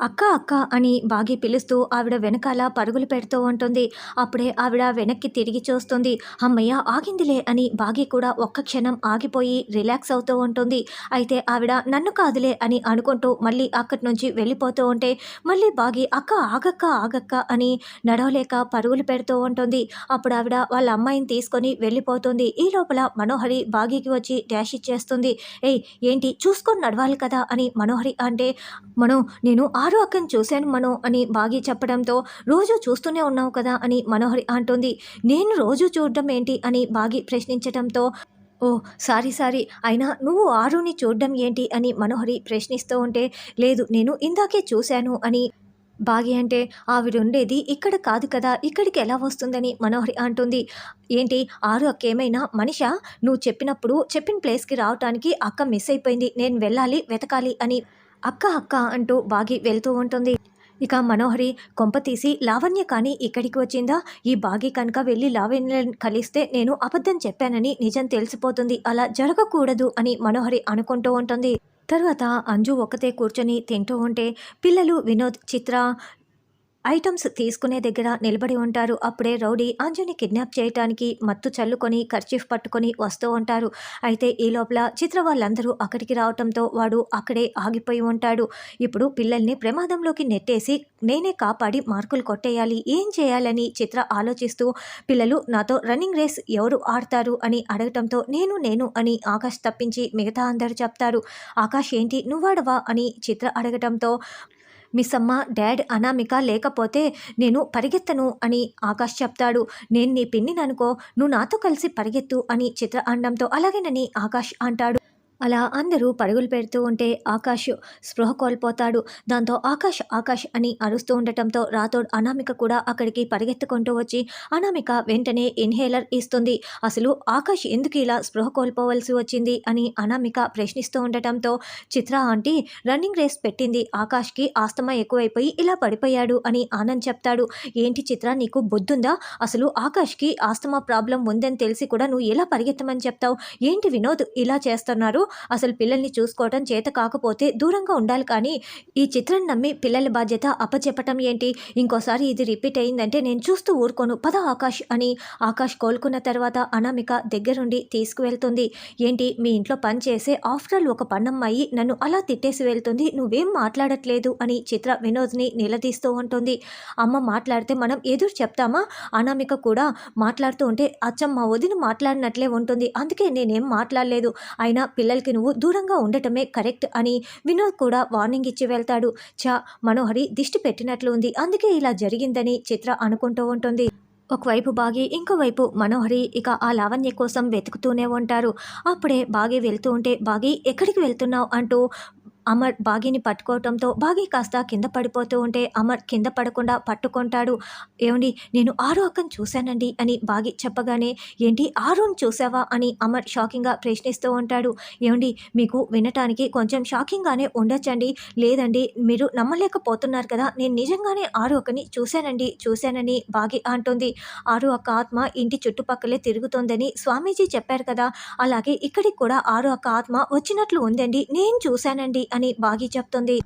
అక్క అక్క అని బాగి పిలుస్తూ ఆవిడ వెనకాల పరుగులు పెడుతూ ఉంటుంది. అప్పుడే ఆవిడ వెనక్కి తిరిగి చూస్తుంది. అమ్మయ్య ఆగిందిలే అని బాగి కూడా ఒక్క క్షణం ఆగిపోయి రిలాక్స్ అవుతూ ఉంటుంది. అయితే ఆవిడ నన్ను కాదులే అని అనుకుంటూ మళ్ళీ అక్కడి నుంచి వెళ్ళిపోతూ ఉంటే మళ్ళీ బాగి అక్క ఆగక్క ఆగక్క అని నడవలేక పరుగులు పెడుతూ ఉంటుంది. అప్పుడు ఆవిడ వాళ్ళ అమ్మాయిని తీసుకొని వెళ్ళిపోతుంది. ఈ లోపల మనోహరి బాగికి వచ్చి డాష్ ఇచ్చేస్తుంది. ఏయ్ ఏంటి? చూసుకొని నడవాలి కదా అని మనోహరి అంటే మనం నేను ఆ ఆరో అక్కని చూశాను మనో అని బాగి చెప్పడంతో రోజు చూస్తూనే ఉన్నావు కదా అని మనోహరి అంటుంది. నేను రోజు చూడడం ఏంటి అని బాగి ప్రశ్నించడంతో ఓ సారీ సారీ అయినా నువ్వు ఆరుని చూడడం ఏంటి అని మనోహరి ప్రశ్నిస్తూ ఉంటే లేదు నేను ఇందాకే చూశాను అని బాగి అంటే ఆవిడ ఉండేది ఇక్కడ కాదు కదా ఇక్కడికి ఎలా వస్తుందని మనోహరి అంటుంది. ఏంటి ఆరు అక్క ఏమైనా మనిషా? నువ్వు చెప్పినప్పుడు చెప్పిన ప్లేస్కి రావటానికి అక్క మిస్ అయిపోయింది నేను వెళ్ళాలి వెతకాలి అని అక్క అక్క అంటూ బాగి వెళ్తూ ఉంటుంది. ఇక మనోహరి కొంప తీసి లావణ్య కానీ ఇక్కడికి వచ్చిందా? ఈ బాగి కనుక వెళ్ళి లావణ్యని కలిస్తే నేను అబద్ధం చెప్పానని నిజం తెలిసిపోతుంది. అలా జరగకూడదు అని మనోహరి అనుకుంటూ ఉంటుంది. తర్వాత అంజు ఒకతే కూర్చొని తింటూ ఉంటే పిల్లలు వినోద్ చిత్ర ఐటమ్స్ తీసుకునే దగ్గర నిలబడి ఉంటారు. అప్పుడే రౌడీ అంజుని కిడ్నాప్ చేయటానికి మత్తు చల్లుకొని ఖర్చీఫ్ పట్టుకొని వస్తూ ఉంటారు. అయితే ఈ లోపల చిత్ర వాళ్ళందరూ అక్కడికి రావటంతో వాడు అక్కడే ఆగిపోయి ఉంటాడు. ఇప్పుడు పిల్లల్ని ప్రమాదంలోకి నెట్టేసి నేనే కాపాడి మార్కులు కొట్టేయాలి. ఏం చేయాలని? చిత్ర ఆలోచిస్తూ పిల్లలు నాతో రన్నింగ్ రేస్ ఎవరు ఆడతారు? అని అడగటంతో నేను నేను అని ఆకాష్ తప్పించి మిగతా అందరూ చెప్తారు. ఆకాష్ ఏంటి? నువ్వాడవా? అని చిత్ర అడగటంతో మిస్ అమ్మ డాడ్ అనామిక లేకపోతే నేను పరిగెత్తను అని ఆకాష్ చెప్తాడు. నేను నీ పిన్నిననుకో నువ్వు నాతో కలిసి పరిగెత్తు అని చిత్ర అనడంతో అలాగేనని ఆకాష్ అంటాడు. అలా అందరూ పరుగులు పెడుతూ ఉంటే ఆకాష్ స్పృహ కోల్పోతాడు. దాంతో ఆకాష్ ఆకాష్ అని అరుస్తూ ఉండటంతో రాథోడ్ అనామిక కూడా అక్కడికి పరిగెత్తుకుంటూ వచ్చి అనామిక వెంటనే ఇన్హేలర్ ఇస్తుంది. అసలు ఆకాష్ ఎందుకు ఇలా స్పృహ కోల్పోవలసి వచ్చింది అని అనామిక ప్రశ్నిస్తూ ఉండటంతో చిత్ర ఆంటీ రన్నింగ్ రేస్ పెట్టింది. ఆకాష్కి ఆస్తమా ఎక్కువైపోయి ఇలా పడిపోయాడు అని ఆనంద్ చెప్తాడు. ఏంటి చిత్ర నీకు బుద్ధుందా? అసలు ఆకాష్కి ఆస్తమా ప్రాబ్లం ఉందని తెలిసి కూడా నువ్వు ఎలా పరిగెత్తమని చెప్తావు? ఏంటి వినోద్ ఇలా చేస్తున్నారు? అసలు పిల్లల్ని చూసుకోవటం చేత కాకపోతే దూరంగా ఉండాలి కానీ ఈ చిత్రం నమ్మి పిల్లల బాధ్యత అప్పచెప్పటం ఏంటి? ఇంకోసారి ఇది రిపీట్ అయిందంటే నేను చూస్తూ ఊరుకోను. పద ఆకాష్ అని ఆకాష్ కోలుకున్న తర్వాత అనామిక దగ్గరుండి తీసుకువెళ్తుంది. ఏంటి? మీ ఇంట్లో పని చేసే ఆఫ్టర్ ఆల్ ఒక పన్నమ్మాయి నన్ను అలా తిట్టేసి వెళ్తుంది. నువ్వేం మాట్లాడట్లేదు అని చిత్ర వినోద్ని నిలదీస్తూ ఉంటుంది. అమ్మ మాట్లాడితే మనం ఎదురు చెప్తామా? అనామిక కూడా మాట్లాడుతూ ఉంటే అచ్చమ్మ వదిన మాట్లాడినట్లే ఉంటుంది. అందుకే నేనేం మాట్లాడలేదు. అయినా పిల్లలకి నువ్వు దూరంగా ఉండటమే కరెక్ట్ అని వినోద్ కూడా వార్నింగ్ ఇచ్చి వెళ్తాడు. చా మనోహరి దిష్టి పెట్టినట్లు ఉంది. అందుకే ఇలా జరిగిందని చిత్ర అనుకుంటూ ఉంటుంది. ఒకవైపు బాగి ఇంకోవైపు మనోహరి ఇక ఆ లావణ్య కోసం వెతుకుతూనే ఉంటారు. అప్పుడే బాగి వెళ్తూ ఉంటే బాగి ఎక్కడికి వెళ్తున్నావు? అంటూ అమర్ బాగిని పట్టుకోవటంతో బాగీ కాస్త కింద పడిపోతూ ఉంటే అమర్ కింద పడకుండా పట్టుకుంటాడు. ఏమండి నేను ఆరు అక్కను చూశానండి అని బాగి చెప్పగానే ఏంటి ఆరుని చూసావా అని అమర్ షాకింగ్గా ప్రశ్నిస్తూ ఉంటాడు. ఏమండి మీకు వినటానికి కొంచెం షాకింగ్గానే ఉండొచ్చండి. లేదండి మీరు నమ్మలేకపోతున్నారు కదా నేను నిజంగానే ఆరు అక్కని చూశానండి చూశానని బాగి అంటుంది. ఆరు అక్క ఆత్మ ఇంటి చుట్టుపక్కలే తిరుగుతోందని స్వామీజీ చెప్పారు కదా అలాగే ఇక్కడికి కూడా ఆరు అక్క ఆత్మ వచ్చినట్లు ఉందండి నేను చూశానండి అని బాగి చెప్తుంది.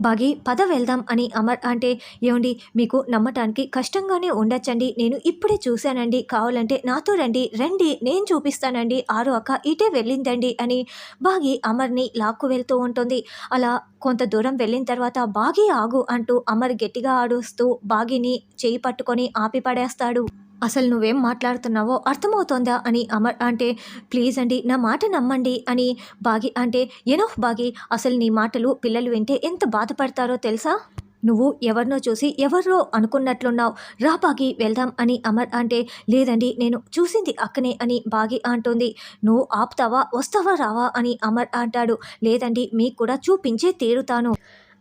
బాగి పద వెళ్దాం అని అమర్ అంటే ఏమండి మీకు నమ్మటానికి కష్టంగానే ఉండొచ్చండి. నేను ఇప్పుడే చూశానండి. కావాలంటే నాతో రండి. రండి నేను చూపిస్తానండి. ఆరు అక్క ఇటే వెళ్ళిందండి అని బాగి అమర్ని లాక్కు వెళ్తూ ఉంటుంది. అలా కొంత దూరం వెళ్ళిన తర్వాత బాగి ఆగు అంటూ అమర్ గట్టిగా ఆడుస్తూ బాగిని చేయి పట్టుకొని ఆపి పడేస్తాడు అసలు నువ్వేం మాట్లాడుతున్నావో అర్థమవుతోందా అని అమర్ అంటే ప్లీజ్ అండి నా మాట నమ్మండి అని బాగి అంటే ఎనోఫ్ బాగి అసలు నీ మాటలు పిల్లలు వింటే ఎంత బాధపడతారో తెలుసా? నువ్వు ఎవరినో చూసి ఎవరో అనుకున్నట్లున్నావు. రా బాగి వెళ్దాం అని అమర్ అంటే లేదండి నేను చూసింది అక్కనే అని బాగి అంటుంది. నువ్వు ఆపుతావా వస్తావా రావా అని అమర్ అంటాడు. లేదండి మీకు కూడా చూపించే తీరుతాను.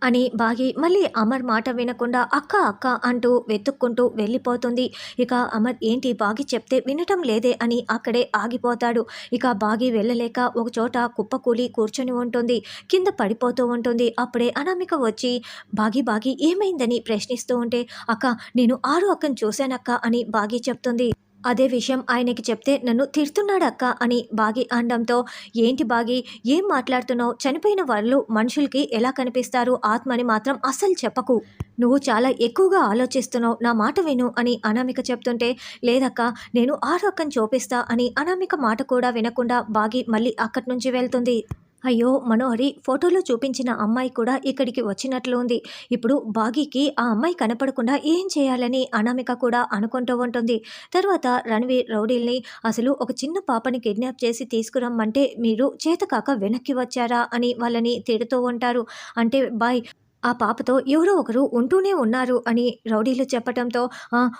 అని బాగి మళ్ళీ అమర్ మాట వినకుండా అక్క అక్క అంటూ వెతుక్కుంటూ వెళ్ళిపోతుంది. ఇక అమర్ ఏంటి బాగి చెప్తే వినటం లేదే అని అక్కడే ఆగిపోతాడు. ఇక బాగి వెళ్ళలేక ఒక చోట కుప్పకూలి కూర్చొని ఉంటుంది. కింద పడిపోతూ ఉంటుంది. అప్పుడే అనామిక వచ్చి బాగి బాగి ఏమైందని ప్రశ్నిస్తూ ఉంటే అక్క నేను ఆరు అక్కను చూశానక్క అని బాగి చెప్తుంది. అదే విషయం ఆయనకి చెప్తే నన్ను తిడుతున్నాడక్క అని బాగి అనడంతో ఏంటి బాగి ఏం మాట్లాడుతున్నావు? చనిపోయిన వాళ్ళు మనుషులకి ఎలా కనిపిస్తారు? ఆత్మని మాత్రం అస్సలు చెప్పకు. నువ్వు చాలా ఎక్కువగా ఆలోచిస్తున్నావు. నా మాట విను అని అనామిక చెప్తుంటే లేదక్క నేను ఆ రకం చూపిస్తా అని అనామిక మాట కూడా వినకుండా బాగి మళ్ళీ అక్కడి నుంచి వెళ్తుంది. అయ్యో మనోహరి ఫోటోలో చూపించిన అమ్మాయి కూడా ఇక్కడికి వచ్చినట్లు ఉంది ఇప్పుడు బాగీకి ఆ అమ్మాయి కనపడకుండా ఏం చేయాలని అనామిక కూడా అనుకుంటూ ఉంటుంది. తర్వాత రణవీర్ రౌడీల్ని అసలు ఒక చిన్న పాపని కిడ్నాప్ చేసి తీసుకురమ్మంటే మీరు చేతకాక వెనక్కి వచ్చారా అని వాళ్ళని తిడుతూ ఉంటారు. అంటే బాయ్ ఆ పాపతో ఎవరో ఒకరు ఉంటూనే ఉన్నారు అని రౌడీలు చెప్పటంతో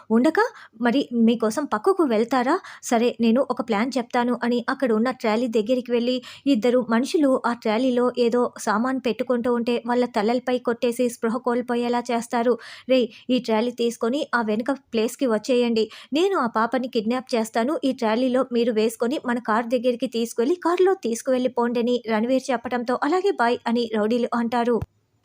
ఉండక మరి మీకోసం పక్కకు వెళ్తారా? సరే నేను ఒక ప్లాన్ చెప్తాను అని అక్కడ ఉన్న ట్రాలీ దగ్గరికి వెళ్ళి ఇద్దరు మనుషులు ఆ ట్రాలీలో ఏదో సామాన్ పెట్టుకుంటూ ఉంటే వాళ్ళ తలలపై కొట్టేసి స్పృహ కోల్పోయేలా చేస్తారు. రే ఈ ట్రాలీ తీసుకొని ఆ వెనుక ప్లేస్కి వచ్చేయండి. నేను ఆ పాపని కిడ్నాప్ చేస్తాను. ఈ ట్రాలీలో మీరు వేసుకొని మన కార్ దగ్గరికి తీసుకువెళ్ళి కారులో తీసుకువెళ్ళి పోండి అని రణవీర్ చెప్పడంతో అలాగే బాయ్ అని రౌడీలు అంటారు.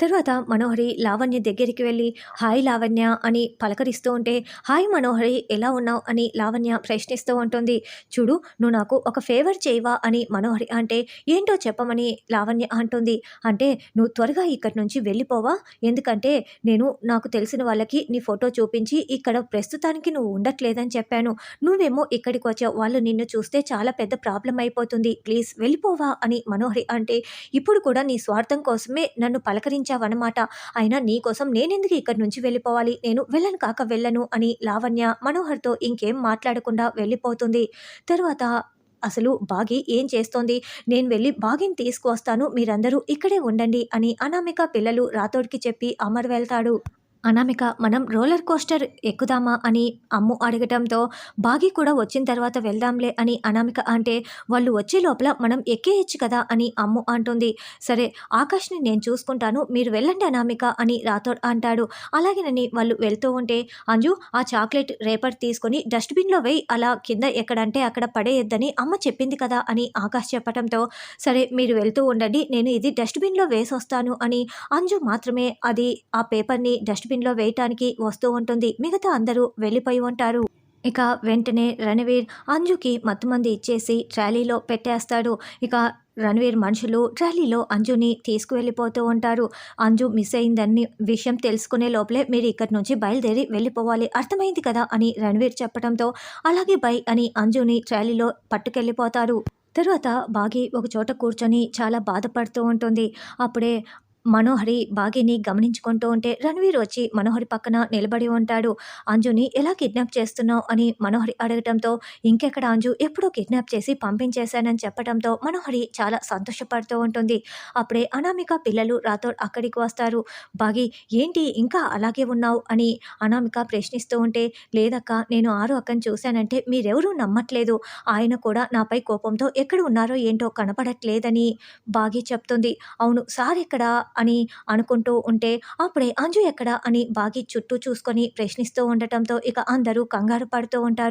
తర్వాత మనోహరి లావణ్య దగ్గరికి వెళ్ళి హాయ్ లావణ్య అని పలకరిస్తూ ఉంటే హాయ్ మనోహరి ఎలా ఉన్నావు? అని లావణ్య ప్రశ్నిస్తూ ఉంటుంది. చూడు నువ్వు నాకు ఒక ఫేవర్ చేయవా? అని మనోహరి అంటే ఏంటో చెప్పమని లావణ్య అంటుంది. అంటే నువ్వు త్వరగా ఇక్కడి నుంచి వెళ్ళిపోవా? ఎందుకంటే నేను నాకు తెలిసిన వాళ్ళకి నీ ఫోటో చూపించి ఇక్కడ ప్రస్తుతానికి నువ్వు ఉండట్లేదని చెప్పాను. నువ్వేమో ఇక్కడికి వచ్చావు. వాళ్ళు నిన్ను చూస్తే చాలా పెద్ద ప్రాబ్లం అయిపోతుంది. ప్లీజ్ వెళ్ళిపోవా? అని మనోహరి అంటే ఇప్పుడు కూడా నీ స్వార్థం కోసమే నన్ను పంపించావన్నమాట అయినా నీ కోసం నేనెందుకు ఇక్కడి నుంచి వెళ్ళిపోవాలి? నేను వెళ్ళను కాక వెళ్ళను అని లావణ్య మనోహర్తో ఇంకేం మాట్లాడకుండా వెళ్ళిపోతుంది. తర్వాత అసలు బాగి ఏం చేస్తోంది? నేను వెళ్ళి బాగిని తీసుకువస్తాను మీరందరూ ఇక్కడే ఉండండి అని అనామిక పిల్లలు రాతోడికి చెప్పి అమర్ వెళ్తాడు. అనామిక మనం రోలర్ కోస్టర్ ఎక్కుదామా అని అమ్ము అడగటంతో బాగి కూడా వచ్చిన తర్వాత వెళ్దాంలే అని అనామిక అంటే వాళ్ళు వచ్చే లోపల మనం ఎక్కేయచ్చు కదా అని అమ్ము అంటుంది. సరే ఆకాష్ని నేను చూసుకుంటాను మీరు వెళ్ళండి అనామిక అని రాథోడ్ అంటాడు. అలాగేనని వాళ్ళు వెళ్తూ ఉంటే అంజు ఆ చాక్లెట్ రేపటి తీసుకొని డస్ట్బిన్లో వేయి అలా కింద ఎక్కడంటే అక్కడ పడేయొద్దని అమ్మ చెప్పింది కదా అని ఆకాష్ చెప్పడంతో సరే మీరు వెళ్తూ ఉండండి నేను ఇది డస్ట్బిన్లో వేసొస్తాను అని అంజు మాత్రమే అది ఆ పేపర్ని డస్ట్బిన్లో వేయటానికి వస్తూ ఉంటుంది. మిగతా అందరూ వెళ్ళిపోయి ఉంటారు. ఇక వెంటనే రణవీర్ అంజుకి మత్తుమంది ఇచ్చేసి ట్రాలీలో పెట్టేస్తాడు. ఇక రణవీర్ మనుషులు ట్రాలీలో అంజుని తీసుకువెళ్ళిపోతూ ఉంటారు. అంజు మిస్ అయిందని విషయం తెలుసుకునే లోపలే మీరు ఇక్కడి నుంచి బయలుదేరి వెళ్ళిపోవాలి. అర్థమైంది కదా అని రణవీర్ చెప్పడంతో అలాగే బై అని అంజుని ట్రాలీలో పట్టుకెళ్ళిపోతారు. తర్వాత బాగి ఒక చోట కూర్చొని చాలా బాధపడుతూ ఉంటుంది. అప్పుడే మనోహరి బాగిని గమనించుకుంటూ ఉంటే రణవీర్ వచ్చి మనోహరి పక్కన నిలబడి ఉంటాడు. అంజుని ఎలా కిడ్నాప్ చేస్తున్నావు అని మనోహరి అడగటంతో ఇంకెక్కడ అంజు ఎప్పుడో కిడ్నాప్ చేసి పంపించేశానని చెప్పడంతో మనోహరి చాలా సంతోషపడుతూ ఉంటుంది. అప్పుడే అనామిక పిల్లలు రాతో అక్కడికి వస్తారు. బాగి ఏంటి ఇంకా అలాగే ఉన్నావు? అని అనామిక ప్రశ్నిస్తూ ఉంటే లేదక్క నేను ఆరు అక్కని చూశానంటే మీరెవరూ నమ్మట్లేదు. ఆయన కూడా నాపై కోపంతో ఎక్కడ ఉన్నారో ఏంటో కనపడట్లేదని బాగి చెప్తుంది. అవును సార్ ఇక్కడ అని అనుకుంటూ ఉంటే అప్పుడే అంజు ఎక్కడా అని బాగి చుట్టూ చూసుకొని ప్రశ్నిస్తూ ఉండటంతో ఇక అందరూ కంగారు పడుతూ ఉంటారు.